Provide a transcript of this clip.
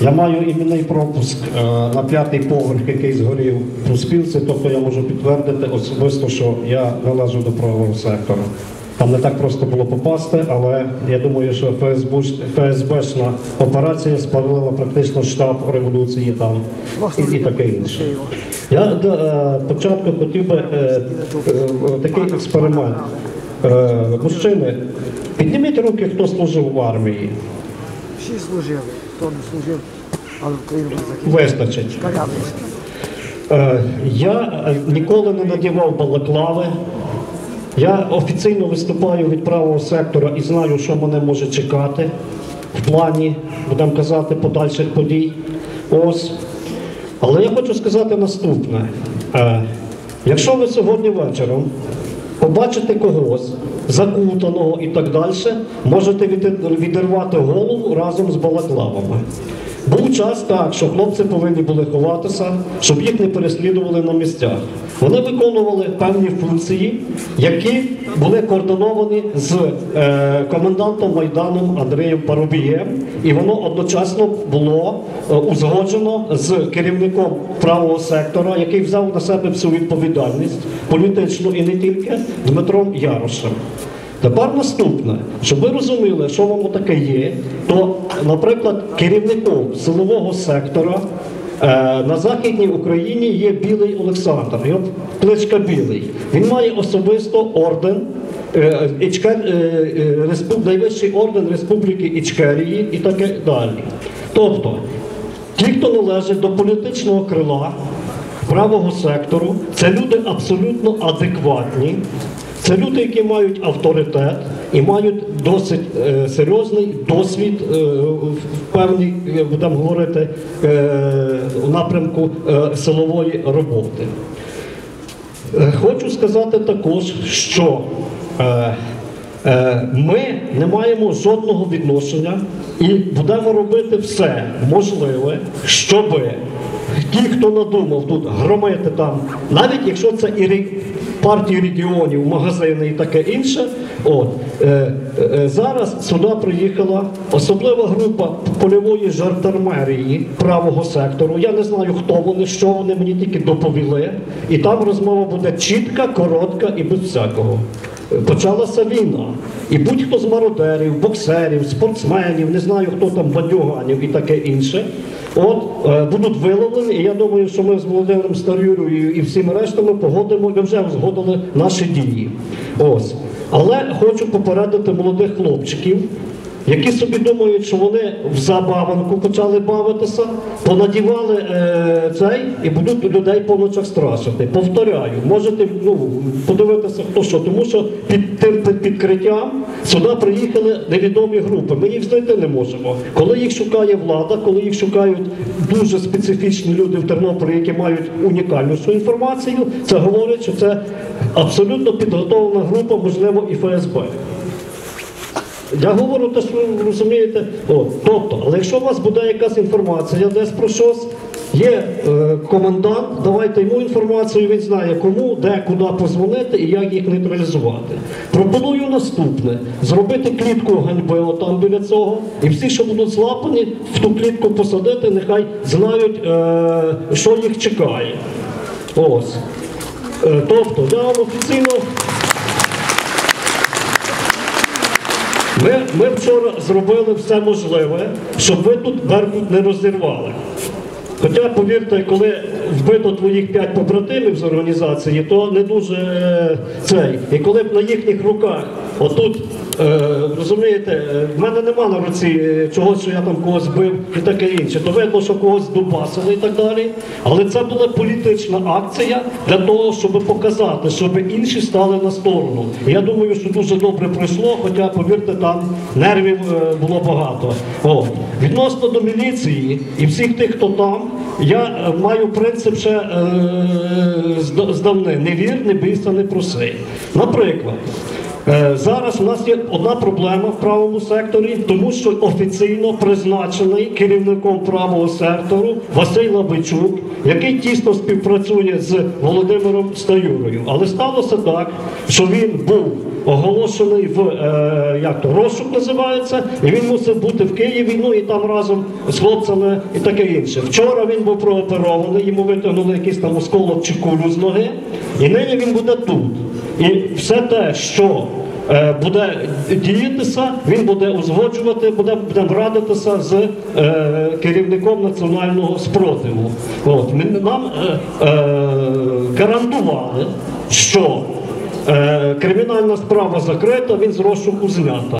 Я маю іменний пропуск е, на п'ятий поверх, який згорів у спілці, тобто я можу підтвердити особисто, що я належу до правого сектора. Там не так просто було попасти, але я думаю, що ФСБ, ФСБшна операція спалила практично штаб революції там і, і таке інше. Я до е, початку хотів би е, е, такий експеримент. Е, мужчини, підніміть руки, хто служив в армії. Всі служили, хто не служив, але Україну закінчив. Вистачить. Е, Я е, ніколи не надівав балаклави. Я офіційно виступаю від правого сектора і знаю, що мене може чекати в плані, будемо казати, подальших подій. Ось. Але я хочу сказати наступне. Е, Якщо ви сьогодні вечором побачите когось закутаного і так далі, можете від- відірвати голову разом з балаклавами. Був час так, що хлопці повинні були ховатися, щоб їх не переслідували на місцях. Вони виконували певні функції, які були координовані з е, комендантом Майданом Андрієм Парубієм, і воно одночасно було е, узгоджено з керівником правого сектора, який взяв на себе всю відповідальність політичну і не тільки Дмитром Ярошем. Тепер наступне, щоб ви розуміли, що воно таке є, то, наприклад, керівником силового сектора е, на Західній Україні є Білий Олександр, його кличка Білий. Він має особисто орден. е, Ічке, е, е, найвищий орден Республіки Ічкерії і таке далі. Тобто, ті, хто належить до політичного крила правого сектору, це люди абсолютно адекватні. Це люди, які мають авторитет і мають досить е, серйозний досвід е, в певній, будемо говорити, е, напрямку е, силової роботи. Е, Хочу сказати також, що е, е, ми не маємо жодного відношення і будемо робити все можливе, щоб ті, хто надумав тут громити там, навіть якщо це і партії регіонів, магазини і таке інше, от, е, е, зараз сюди приїхала особлива група польової жандармерії правого сектору. Я не знаю, хто вони, що вони мені тільки доповіли. І там розмова буде чітка, коротка і без всякого. Почалася війна. І будь-хто з мародерів, боксерів, спортсменів, не знаю, хто там бадюганів і таке інше. От е, будуть виловлені, і я думаю, що ми з Володимиром Старюрою і всіми рештами погодимо, ми вже згодили наші дії. Ось. Але хочу попередити молодих хлопчиків, які собі думають, що вони в забаванку почали бавитися, понадівали е, цей і будуть людей по ночах страшити. Повторяю, можете ну, подивитися, хто що, тому що під тим під- підкриттям сюди приїхали невідомі групи. Ми їх знайти не можемо. Коли їх шукає влада, коли їх шукають дуже специфічні люди в Тернополі, які мають унікальну інформацію, це говорить, що це абсолютно підготовлена група, можливо, і ФСБ. Я говорю те, що ви розумієте. О, тобто, але якщо у вас буде якась інформація десь про щось, є е, комендант, давайте йому інформацію, він знає кому, де, куди позвонити і як їх нейтралізувати. Пропоную наступне: зробити клітку ганьби отам біля цього, і всі, що будуть злапані, в ту клітку посадити, нехай знають, е, що їх чекає. Ось. Е, тобто, я офіційно. Ми, ми вчора зробили все можливе, щоб ви тут Беркут не розірвали. Хоча, повірте, коли вбито твоїх п'ять побратимів з організації, то не дуже е, цей. І коли б на їхніх руках, отут, розумієте, е, в мене нема на руці чогось, що я там когось бив і таке інше, то видно, що когось дубасили і так далі. Але це була політична акція для того, щоб показати, щоб інші стали на сторону. Я думаю, що дуже добре пройшло, хоча, повірте, там нервів е, було багато. О. Відносно до міліції і всіх тих, хто там, я е, маю принцип ще е, зда- здавни. Не вір, не бійся, не проси. Наприклад, Зараз у нас є одна проблема в правому секторі, тому що офіційно призначений керівником правого сектору Василь Лабичук, який тісно співпрацює з Володимиром Стаюрою. Але сталося так, що він був оголошений в е, як то розшук називається, і він мусив бути в Києві. Ну і там разом з хлопцями і таке інше. Вчора він був прооперований, йому витягнули якийсь там осколок чи кулю з ноги, і нині він буде тут. І все те, що е, буде діятися, він буде узгоджувати, буде, буде радитися з е, керівником національного спротиву. От ми нам е, е, гарантували, що е, кримінальна справа закрита, він з розшуку знята.